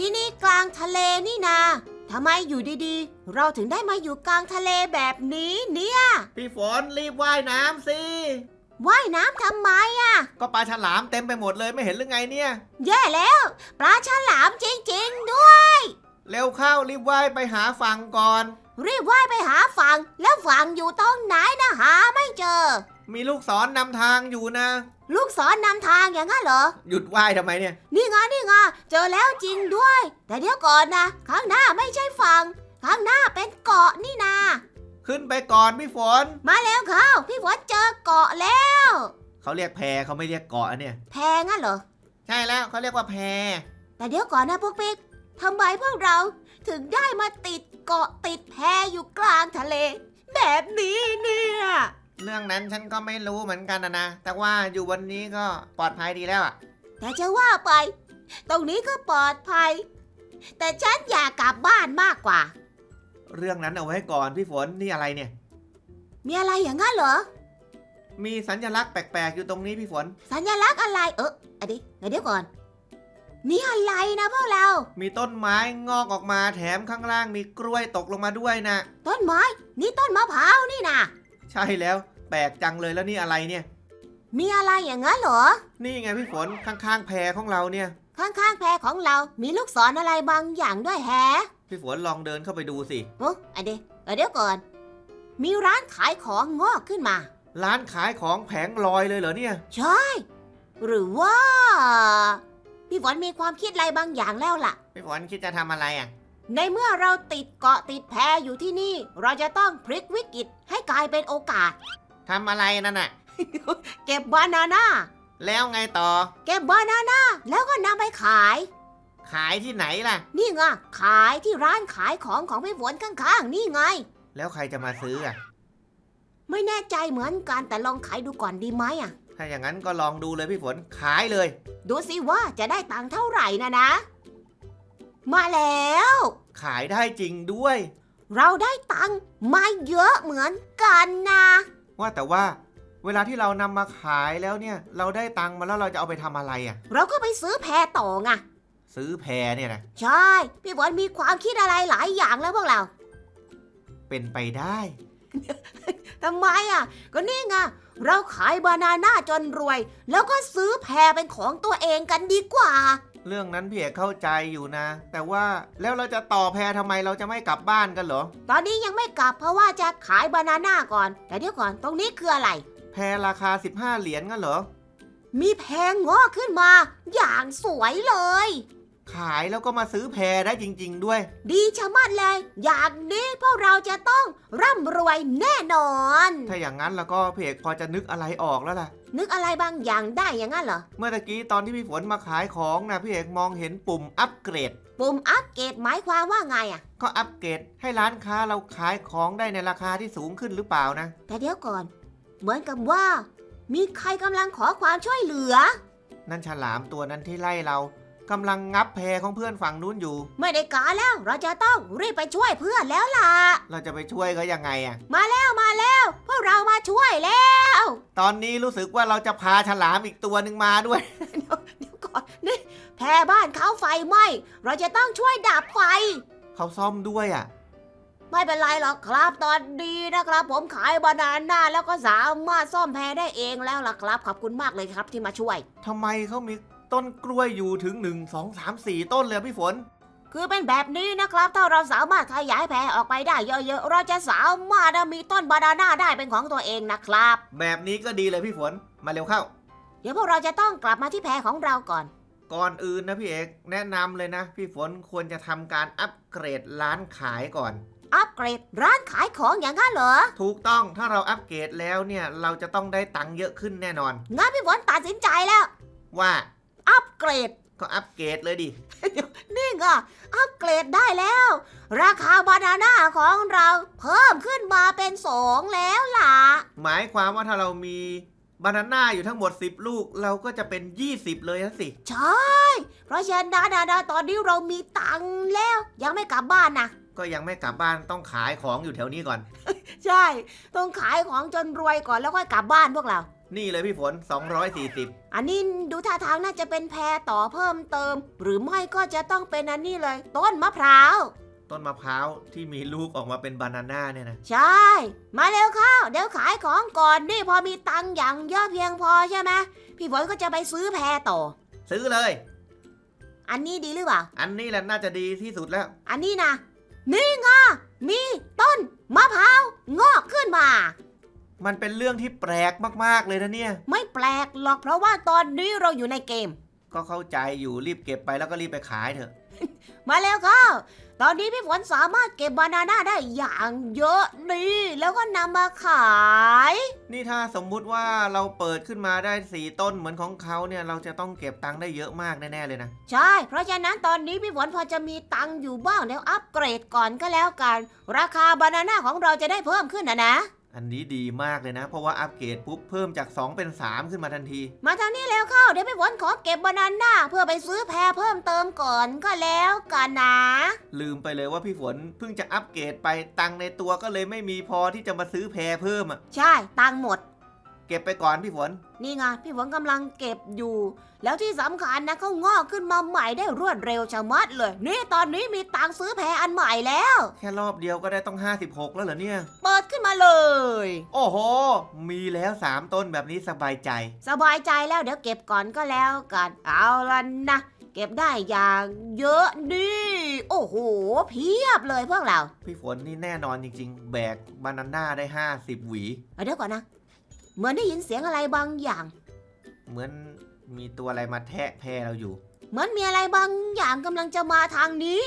ที่นี่กลางทะเลนี่นาทำไมอยู่ดีๆ เราถึงได้มาอยู่กลางทะเลแบบนี้เนี่ย พี่ฝนรีบว่ายน้ำสิ ว่ายน้ำทำไมอะก็ปลาฉลามเต็มไปหมดเลยไม่เห็นหรือไงเนี่ย แย่แล้ว ปลาฉลามจริงๆด้วย เร็วเข้ารีบว่ายไปหาฝั่งก่อน รีบว่ายไปหาฝั่งแล้วฝั่งอยู่ตรงไหนนะหาไม่เจอ มีลูกศรนนำทางอยู่นะ ลูกศรนำทางอย่างนั้นเหรอ หยุดว่ายทำไมเนี่ย นี่ไงนี่ไงเจอแล้วจริงด้วย แต่เดี๋ยวก่อนนะ ข้างหน้าไม่ใช่ฝั่งข้างหน้าเป็นเกาะนี่นา ขึ้นไปก่อนพี่ฝน มาแล้วเข้าพี่ฝนเจอเกาะแล้ว เขาเรียกแพเขาไม่เรียกเกาะเนี่ย แพงั้นเหรอ ใช่แล้วเขาเรียกว่าแพ แต่เดี๋ยวก่อนนะพวกปิ๊กทำไมพวกเราถึงได้มาติด เกาะติดแพอยู่กลางทะเล แบบนี้เนี่ย เรื่องนั้นฉันก็ไม่รู้เหมือนกันนะนะ แต่ว่าอยู่วันนี้ก็ปลอดภัยดีแล้วอะแต่จะว่าไป ตรงนี้ก็ปลอดภัย แต่ฉันอยากกลับบ้านมากกว่า เรื่องนั้นเอาไว้ก่อนพี่ฝนนี่อะไรเนี่ย มีอะไรอย่างนั้นเหรอ มีสัญลักษณ์แปลกๆอยู่ตรงนี้พี่ฝน สัญลักษณ์อะไรเอออะดิเดี๋ยวก่อน นี่อะไรนะพวกเรา มีต้นไม้งอกออกมาแถมข้างล่างมีกล้วยตกลงมาด้วยนะ ต้นไม้ นี่ต้นมะพร้าวนี่นะใช่แล้ว แปลกจังเลยแล้วนี่อะไรเนี่ย มีอะไรอย่างนั้นเหรอ นี่ไงพี่ฝนข้างๆแพของเราเนี่ย ข้างๆแพของเรา มีลูกศรอะไรบางอย่างด้วยแฮะพี่ฝนลองเดินเข้าไปดูสิโอ้อะดิเดี๋ยวก่อน มีร้านขายของงอกขึ้นมา ร้านขายของแผงลอยเลยเหรอเนี่ย ใช่ หรือว่า พี่ฝนมีความคิดอะไรบางอย่างแล้วล่ะ พี่ฝนคิดจะทำอะไรอะ ในเมื่อเราติดเกาะติดแพอยู่ที่นี่ เราจะต้องพลิกวิกฤตให้กลายเป็นโอกาส ทำอะไรนั่นน่ะ เก็บบานาน่าแล้วไงต่อ เก็บบานาน่าแล้วก็นำไปขาย ขายที่ไหนล่ะ นี่ไงขายที่ร้านขายของของพี่ฝนข้างๆ นี่ไง แล้วใครจะมาซื้ออะ ไม่แน่ใจเหมือนกันแต่ลองขายดูก่อนดีไหมอะ ถ้าอย่างนั้นก็ลองดูเลยพี่ฝนขายเลย ดูสิว่าจะได้ตังค์เท่าไหร่นะนะ มาแล้ว ขายได้จริงด้วย เราได้ตังค์มาเยอะเหมือนกันนะ ว่าแต่ว่า เวลาที่เรานำมาขายแล้วเนี่ย เราได้ตังค์มาแล้วเราจะเอาไปทำอะไรอะ เราก็ไปซื้อแพต่อไงซื้อแพเนี่ยนะใช่ พี่ฝนมีความคิดอะไรหลายอย่างแล้วพวกเรา เป็นไปได้ ทำไมอะ ก็นี่ไง เราขายบานาน่าจนรวย แล้วก็ซื้อแพเป็นของตัวเองกันดีกว่า เรื่องนั้นพี่เอกเข้าใจอยู่นะ แต่ว่าแล้วเราจะต่อแพทำไมเราจะไม่กลับบ้านกันเหรอ ตอนนี้ยังไม่กลับเพราะว่าจะขายบานาน่าก่อน แต่เดี๋ยวก่อนตรงนี้คืออะไร แพราคา 15 เหรียญงั้นเหรอ มีแพงงอกขึ้นมา อย่างสวยเลย ขายแล้วก็มาซื้อแพได้จริง ๆ ด้วย ดีชะมัดเลย อย่างนี้พวกเราจะต้องร่ำรวยแน่นอน ถ้าอย่างนั้นแล้วก็พี่เอกพอจะนึกอะไรออกแล้วล่ะ นึกอะไรบางอย่างได้อย่างนั้นเหรอ เมื่อตะกี้ตอนที่พี่ฝนมาขายของนะพี่เอกมองเห็นปุ่มอัปเกรด ปุ่มอัปเกรดหมายความว่าไงอะก็อัปเกรดให้ร้านค้าเราขายของได้ในราคาที่สูงขึ้นหรือเปล่านะ แต่เดี๋ยวก่อน เหมือนกับว่า มีใครกำลังขอความช่วยเหลือ นั่นฉลามตัวนั้นที่ไล่เรา กำลังงับแพของเพื่อนฝั่งนู้นอยู่ ไม่ได้การแล้ว เราจะต้องรีบไปช่วยเพื่อนแล้วล่ะ เราจะไปช่วยเขายังไงอะมาแล้วมาแล้วพวกเรามาช่วยแล้ว ตอนนี้รู้สึกว่าเราจะพาฉลามอีกตัวหนึ่งมาด้วย เดี๋ยวก่อนนี่แพรบ้านเขาไฟไหม้เราจะต้องช่วยดับไฟ เขาซ่อมด้วยอะไม่เป็นไรหรอกครับตอนนี้นะครับ ผมขายบานาน่าแล้วก็สามารถซ่อมแพรได้เองแล้วล่ะครับ ขอบคุณมากเลยครับที่มาช่วยทำไมเขามี ต้นกล้วยอยู่ถึง 1 2 3 4 ต้นเลยอะพี่ฝน คือเป็นแบบนี้นะครับ ถ้าเราสามารถขยายแพรออกไปได้เยอะๆ เราจะสามารถมีต้นบานาน่าได้เป็นของตัวเองนะครับ แบบนี้ก็ดีเลยพี่ฝน มาเร็วเข้า เดี๋ยวพวกเราจะต้องกลับมาที่แพรของเราก่อน ก่อนอื่นนะพี่เอก แนะนำเลยนะ พี่ฝนควรจะทำการอัปเกรดร้านขายก่อน อัปเกรดร้านขายของอย่างนั้นเหรอ ถูกต้องถ้าเราอัปเกรดแล้วเนี่ยเราจะต้องได้ตังค์เยอะขึ้นแน่นอน งั้นพี่ฝนตัดสินใจแล้ว ว่า อัปเกรด ก็อัปเกรดเลยดิ นี่ไงอัปเกรดได้แล้ว ราคาบานาน่าของเราเพิ่มขึ้นมาเป็นสองแล้วล่ะ หมายความว่าถ้าเรามีบานาน่าอยู่ทั้งหมด 10 ลูกเราก็จะเป็น 20 เลยนะสิ ใช่ เพราะฉะนั้นนะนะนะตอนนี้เรามีตังค์แล้ว ยังไม่กลับบ้านนะ ก็ยังไม่กลับบ้านต้องขายของอยู่แถวนี้ก่อน ใช่ ต้องขายของจนรวยก่อนแล้วค่อยกลับบ้านพวกเรา นี่เลยพี่ฝน 240 อันนี้ดูท่าทางน่าจะเป็นแพรต่อเพิ่มเติม หรือไม่ก็จะต้องเป็นอันนี้เลย ต้นมะพร้าว ต้นมะพร้าวที่มีลูกออกมาเป็นบานาน่าเนี่ยนะ ใช่ มาเร็วเข้า เดี๋ยวขายของก่อนนี่พอมีตังค์อย่างเยอะเพียงพอใช่ไหมพี่ฝนก็จะไปซื้อแพรต่อ ซื้อเลย อันนี้ดีหรือเปล่า อันนี้แหละน่าจะดีที่สุดแล้ว อันนี้นะนี่ไงมีต้นมะพร้าวงอกขึ้นมา มันเป็นเรื่องที่แปลกมากๆเลยนะเนี่ย ไม่แปลกหรอกเพราะว่าตอนนี้เราอยู่ในเกม ก็เข้าใจอยู่รีบเก็บไปแล้วก็รีบไปขายเถอะ มาแล้วเข้าตอนนี้พี่ฝนสามารถเก็บบานาน่าได้อย่างเยอะนี่แล้วก็นำมาขาย นี่ถ้าสมมุติว่าเราเปิดขึ้นมาได้สี่ต้นเหมือนของเขาเนี่ยเราจะต้องเก็บตังค์ได้เยอะมากแน่ๆเลยนะ ใช่ เพราะฉะนั้นตอนนี้พี่ฝนพอจะมีตังค์อยู่บ้างเดี๋ยวอัปเกรดก่อนก็แล้วกัน ราคาบานาน่าของเราจะได้เพิ่มขึ้นนะนะ อันนี้ดีมากเลยนะ เพราะว่าอัปเกรดปุ๊บเพิ่มจาก 2 เป็น 3 ขึ้นมาทันที มาทางนี้แล้วเข้า เดี๋ยวพี่ฝนขอเก็บบานาน่าเพื่อไปซื้อแพรเพิ่มเติมก่อนก็แล้วกันนะ ลืมไปเลยว่าพี่ฝนเพิ่งจะอัปเกรดไปตังค์ในตัวก็เลยไม่มีพอที่จะมาซื้อแพรเพิ่มอะ ใช่ ตังค์หมด เก็บไปก่อนพี่ฝน นี่ไงพี่ฝนกำลังเก็บอยู่ แล้วที่สำคัญนะเขางอกขึ้นมาใหม่ได้รวดเร็วชะมัดเลย นี่ตอนนี้มีตังค์ซื้อแพรอันใหม่แล้ว แค่รอบเดียวก็ได้ต้อง 56 แล้วเหรอเนี่ย เปิดขึ้นมาเลย โอ้โห มีแล้ว 3 ต้นแบบนี้สบายใจ สบายใจแล้วเดี๋ยวเก็บก่อนก็แล้วกันเอาละนะ เก็บได้อย่างเยอะนี่โอ้โห เพียบเลยพวกเราพี่ฝนนี่แน่นอนจริง ๆ แบกบานาน่าได้ 50 หวี เอาเดี๋ยวก่อนนะ เหมือนได้ยินเสียงอะไรบางอย่าง เหมือนมีตัวอะไรมาแทะแพรเราอยู่ เหมือนมีอะไรบางอย่างกำลังจะมาทางนี้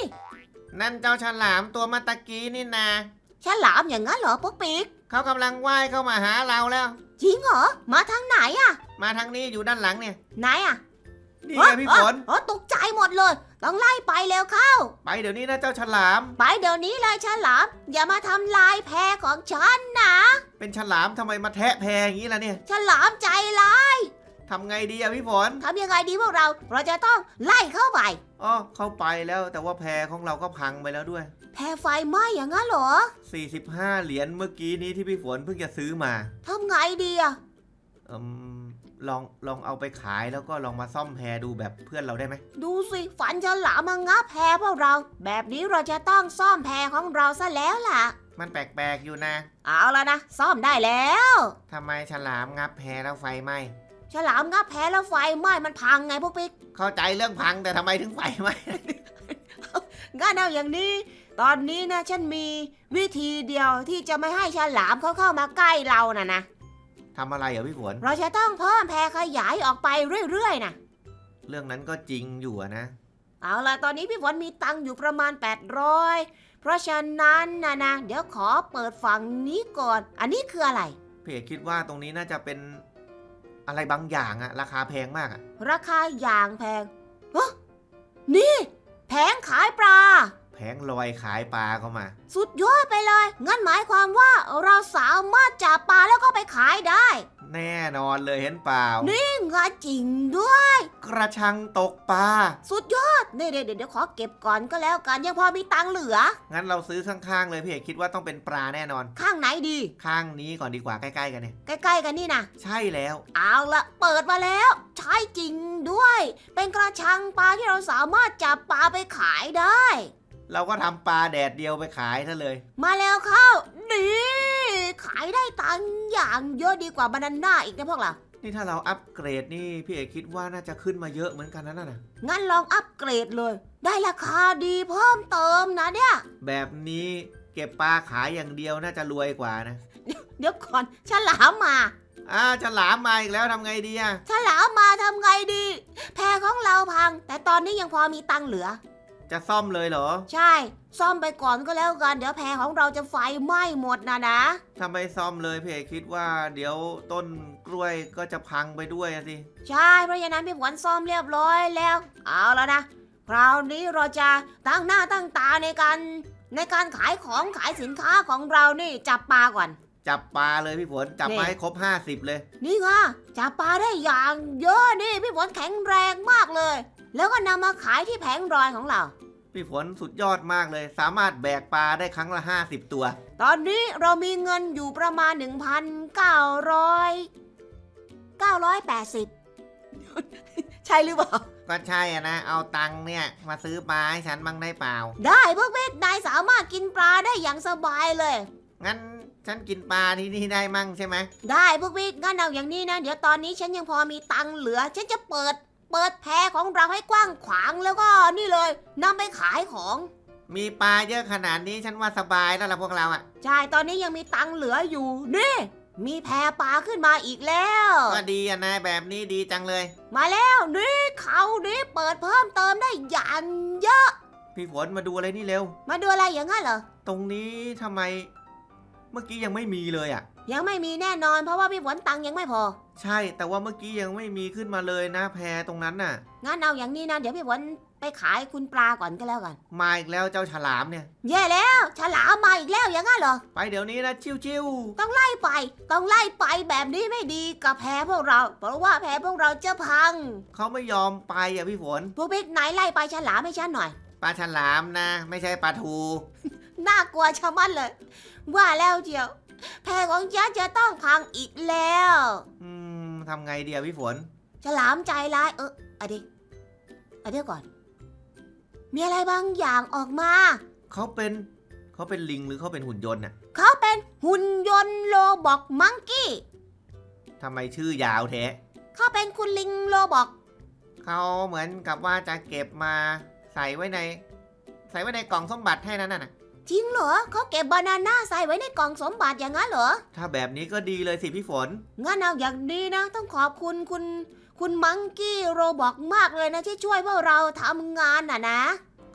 นั่นเจ้าฉลามตัวมาตะกี้นี่นา ฉลามอย่างนั้นเหรอปุ๊กปิ๊กเขากำลังว่ายเข้ามาหาเราแล้ว จริงเหรอ มาทางไหนอะมาทางนี้อยู่ด้านหลังเนี่ย ไหนอะ นี่ไงพี่ฝนอ๋อตกใจหมดเลย ต้องไล่ไปเร็วเข้า ไปเดี๋ยวนี้นะเจ้าฉลาม ไปเดี๋ยวนี้เลยฉลาม อย่ามาทำลายแพของฉันนะ เป็นฉลามทำไมมาแทะแพรอย่างนี้ล่ะเนี่ย ฉลามใจร้ายทำไงดีอะพี่ฝนทำยังไงดีพวกเรา เราจะต้องไล่เข้าไปอ๋อเข้าไปแล้วแต่ว่าแพรของเราก็พังไปแล้วด้วย แพไฟไหม้อย่างนั้นเหรอ 45 เหรียญเมื่อกี้นี้ที่พี่ฝนเพิ่งจะซื้อมาทำไงดีอะอืม ลองลองเอาไปขายแล้วก็ลองมาซ่อมแพรดูแบบเพื่อนเราได้ไหม ดูสิฝันฉลามมางับแพพวกเรา แบบนี้เราจะต้องซ่อมแพของเราซะแล้วล่ะ มันแปลกๆอยู่นะ เอาแล้วนะ ซ่อมได้แล้วทำไมฉลามงับแพรแล้วไฟไหม้ ฉลามงับแพแล้วไฟไหม้มันพังไงพวกปิ๊กเข้าใจเรื่องพังแต่ทำไมถึงไฟไหม้ งั้นเอาอย่างนี้ ตอนนี้นะฉันมีวิธีเดียวที่จะไม่ให้ฉลามเขาเข้ามาใกล้เราน่ะนะ ทำอะไรเหรอพี่ฝน เราจะต้องเพิ่มแพรขยายออกไปเรื่อยๆนะเรื่องนั้นก็จริงอยู่อะนะ เอาล่ะตอนนี้พี่ฝนมีตังค์อยู่ประมาณ 800 เพราะฉะนั้นนะนะเดี๋ยวขอเปิดฝั่งนี้ก่อน อันนี้คืออะไร พี่เอกคิดว่าตรงนี้น่าจะเป็นอะไรบางอย่างอะราคาแพงมากอะราคาอย่างแพงฮะ ขายปลาเข้ามา สุดยอดไปเลย งั้นหมายความว่าเราสามารถจับปลาแล้วก็ไปขายได้ แน่นอนเลยเห็นเปล่า นี่งาจริงด้วย กระชังตกปลา สุดยอด นี่เดี๋ยวเดี๋ยวขอเก็บก่อนก็แล้วกันยังพอมีตังค์เหลือ งั้นเราซื้อข้างๆเลยพี่เอกคิดว่าต้องเป็นปลาแน่นอน ข้างไหนดี ข้างนี้ก่อนดีกว่าใกล้ๆกันเนี่ย ใกล้ๆกันนี่นะใช่แล้ว เอาละเปิดมาแล้ว ใช่จริงด้วย เป็นกระชังปลาที่เราสามารถจับปลาไปขายได้ เราก็ทำปลาแดดเดียวไปขายซะเลย มาแล้วเข้า นี่ ขายได้ตังค์อย่างเยอะดีกว่าบานาน่าอีกนะพวกเรา นี่ถ้าเราอัปเกรดนี่พี่เอกคิดว่าน่าจะขึ้นมาเยอะเหมือนกันนะนั่นน่ะ งั้นลองอัปเกรดเลย ได้ราคาดีเพิ่มเติมนะเนี่ย แบบนี้เก็บปลาขายอย่างเดียวน่าจะรวยกว่านะ เดี๋ยวก่อนฉลามมาอ้าวฉลามมาอีกแล้วทำไงดีอะฉลามมาทำไงดี แพรของเราพัง แต่ตอนนี้ยังพอมีตังค์เหลือ จะซ่อมเลยเหรอใช่ ซ่อมไปก่อนก็แล้วกัน เดี๋ยวแพรของเราจะไฟไหม้หมดนะนะ ถ้าไม่ซ่อมเลยพี่เอกคิดว่าเดี๋ยวต้นกล้วยก็จะพังไปด้วยอะสิ ใช่เพราะฉะนั้นพี่ฝนซ่อมเรียบร้อยแล้ว เอาแล้วนะ คราวนี้เราจะตั้งหน้าตั้งตาในการในการขายของขายสินค้าของเรานี่จับปลาก่อน จับปลาเลยพี่ฝนจับนี่มาให้ครบ 50 เลย นี่ไงจับปลาได้อย่างเยอะนี่พี่ฝนแข็งแรงมากเลย แล้วก็นำมาขายที่แผงรอยของเรา พี่ฝนสุดยอดมากเลย สามารถแบกปลาได้ครั้งละ 50 ตัว ตอนนี้เรามีเงินอยู่ประมาณ 1,900ใช่หรือเปล่า ก็ใช่อะนะ เอาตังค์เนี่ย มาซื้อปลาให้ฉันบ้างได้เปล่า ได้พวกเม็ดนายสามารถกินปลาได้อย่างสบายเลย งั้นฉันกินปลาที่นี่ได้มั่งใช่ไหมได้พวกพี่งั้นเอาอย่างนี้นะ เดี๋ยวตอนนี้ฉันยังพอมีตังค์เหลือ ฉันจะเปิด เปิดแพรของเราให้กว้างขวางแล้วก็นี่เลยนำไปขายของ มีปลาเยอะขนาดนี้ฉันว่าสบายแล้วล่ะพวกเราอะใช่ตอนนี้ยังมีตังค์เหลืออยู่นี่มีแพรปลาขึ้นมาอีกแล้ว ก็ดีอะนายแบบนี้ดีจังเลย มาแล้วนี่เขานี่เปิดเพิ่มเติมได้อย่างเยอะ พี่ฝนมาดูอะไรนี่เร็ว มาดูอะไรอย่างนั้นเหรอตรงนี้ทำไม เมื่อกี้ยังไม่มีเลยอะ ยังไม่มีแน่นอนเพราะว่าพี่ฝนตังค์ยังไม่พอ ใช่แต่ว่าเมื่อกี้ยังไม่มีขึ้นมาเลยนะแพตรงนั้นน่ะ งั้นเอาอย่างนี้นะ เดี๋ยวพี่ฝนไปขายคุณปลาก่อนก็แล้วกัน มาอีกแล้วเจ้าฉลามเนี่ย แย่แล้ว ฉลามมาอีกแล้วอย่างนั้นเหรอ ไปเดี๋ยวนี้นะชิวต้องไล่ไป ต้องไล่ไปแบบนี้ไม่ดีกับแพพวกเรา เพราะว่าแพพวกเราจะพัง ๆเขาไม่ยอมไปอะพี่ฝนพวกพี่ไหนไล่ไปฉลามให้ฉันหน่อย ปลาฉลามนะ ไม่ใช่ปลาทู น่ากลัวชะมัดเลย ว่าแล้วเจียว แพของฉันจะต้องพังอีกแล้ว อืมทำไงเดียวพี่ฝน ฉลามใจร้ายเอออะดิอะเดี๋ยวก่อน มีอะไรบางอย่างออกมา เขาเป็นเขาเป็นลิงหรือเขาเป็นหุ่นยนต์น่ะเขาเป็นหุ่นยนต์โลบอกมังกี้ ทำไมชื่อยาวแท้เขาเป็นคุณลิงโลบอก เขาเหมือนกับว่าจะเก็บมาใส่ไว้ใน ใส่ไว้ในกล่องสมบัติให้นั่นน่ะ จริงเหรอเขาเก็บบานาน่าใส่ไว้ในกล่องสมบัติอย่างนั้นเหรอ ถ้าแบบนี้ก็ดีเลยสิพี่ฝน งั้นเอาอย่างนี้นะ ต้องขอบคุณคุณ คุณมังกี้โรบอกมากเลยนะที่ช่วยพวกเราทำงานน่ะนะ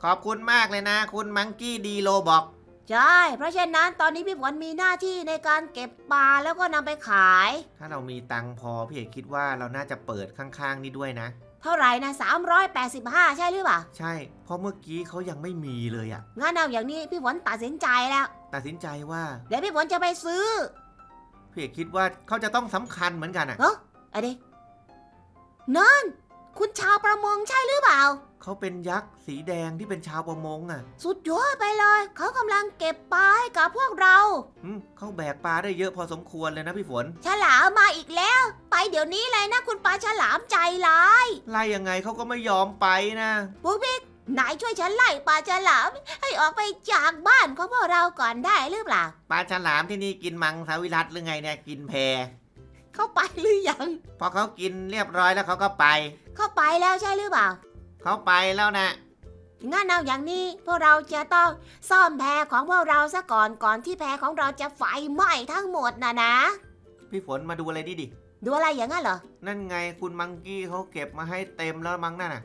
ขอบคุณมากเลยนะ คุณมังกี้ดีโลบอก ใช่ เพราะฉะนั้นตอนนี้พี่ฝนมีหน้าที่ในการเก็บปลาแล้วก็นำไปขาย ถ้าเรามีตังค์พอพี่เอกคิดว่าเราน่าจะเปิดข้างๆ นี่ด้วยนะ เท่าไหร่นะ385 ใช่หรือเปล่า ใช่ เพราะเมื่อกี้เขายังไม่มีเลยอะงั้นเอาอย่างนี้พี่ฝนตัดสินใจแล้ว ตัดสินใจว่าเดี๋ยวพี่ฝนจะไปซื้อ พี่เอกคิดว่าเขาจะต้องสำคัญเหมือนกันอะเฮ้อะดินั่น คุณชาวประมงใช่หรือเปล่า เขาเป็นยักษ์สีแดงที่เป็นชาวประมงอะสุดยอดไปเลย เขากำลังเก็บปลาให้กับพวกเรา อืมเขาแบกปลาได้เยอะพอสมควรเลยนะพี่ฝน ฉลามมาอีกแล้ว ไปเดี๋ยวนี้เลยนะคุณปลาฉลามใจร้าย ไล่ยังไงเขาก็ไม่ยอมไปนะพวกพี่นายช่วยฉันไล่ปลาฉลาม ให้ออกไปจากบ้านของพวกเราก่อนได้หรือเปล่า ปลาฉลามที่นี่กินมังสวิรัตหรือไงเนี่ยกินแพเข้าไปหรือยัง พอเขากินเรียบร้อยแล้วเขาก็ไป เข้าไปแล้วใช่หรือเปล่า เขาไปแล้วนะ งั้นเอาอย่างนี้พวกเราจะต้องซ่อมแพของพวกเราซะก่อนก่อนที่แพของเราจะไฟไหม้ทั้งหมดนะนะ พี่ฝนมาดูอะไรดิดิ ดูอะไรอย่างนั้นเหรอ นั่นไงคุณมังกี้เขาเก็บมาให้เต็มแล้วมั้งนั่นน่ะ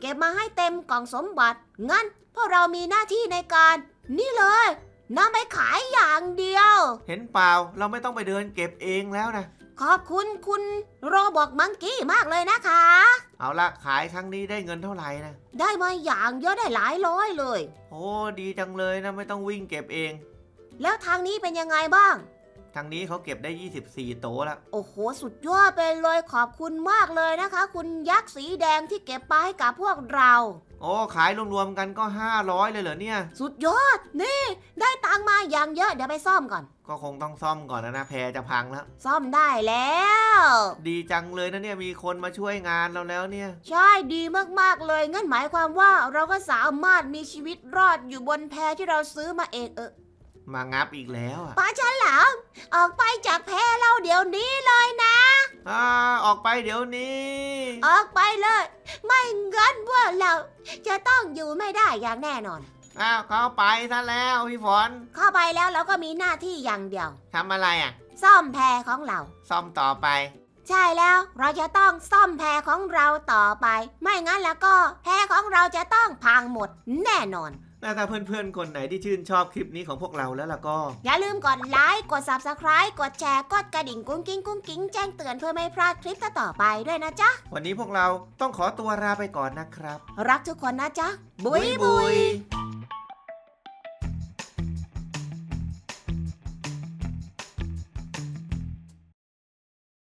เก็บมาให้เต็มกล่องสมบัติ งั้นพวกเรามีหน้าที่ในการ นี่เลยนำไปขายอย่างเดียว เห็นเปล่าเราไม่ต้องไปเดินเก็บเองแล้วนะ ขอบคุณคุณโรบอกมังกี้มากเลยนะคะ เอาละขายครั้งนี้ได้เงินเท่าไหร่นะได้มาอย่างเยอะได้หลายร้อยเลย โอ้ดีจังเลยนะไม่ต้องวิ่งเก็บเอง แล้วทางนี้เป็นยังไงบ้าง ทางนี้เขาเก็บได้ 24 โตะแล้ว โอ้โห สุดยอดไปเลยขอบคุณมากเลยนะคะ คุณยักษ์สีแดงที่เก็บปลาให้กับพวกเรา โอ้ขายรวมๆกันก็ 500 เลยเหรอเนี่ย สุดยอด นี่ ได้ตังค์มาอย่างเยอะเดี๋ยวไปซ่อมก่อน ก็คงต้องซ่อมก่อนนะนะแพรจะพังแล้ว ซ่อมได้แล้ว ดีจังเลยนะเนี่ยมีคนมาช่วยงานเราแล้วเนี่ย ใช่ดีมากๆเลยงั้นหมายความว่าเราก็สามารถมีชีวิตรอดอยู่บนแพที่เราซื้อมาเองเออ มางับอีกแล้วอะปลาฉลามออกไปจากแพเราเดี๋ยวนี้เลยนะ อ่าออกไปเดี๋ยวนี้ ออกไปเลย ไม่งั้นพวกเราจะต้องอยู่ไม่ได้อย่างแน่นอน อ้าวเขาไปซะแล้วพี่ฝนเข้าไปแล้วเราก็มีหน้าที่อย่างเดียว ทำอะไรอะ ซ่อมแพของเรา ซ่อมต่อไป ใช่แล้วเราจะต้องซ่อมแพของเราต่อไป ไม่งั้นแล้วก็แพของเราจะต้องพังหมดแน่นอน ถ้าเพื่อนๆ คนไหนที่ชื่นชอบคลิปนี้ของพวกเราแล้วล่ะก็ อย่าลืมกดไลค์กด subscribe กดแชร์กดกระดิ่งกุ้งกิ้งกุ้งกิ้งแจ้งเตือนเพื่อไม่พลาดคลิปต่อๆไปด้วยนะจ๊ะ วันนี้พวกเราต้องขอตัวลาไปก่อนนะครับ รักทุกคนนะจ๊ะ บุยบุยย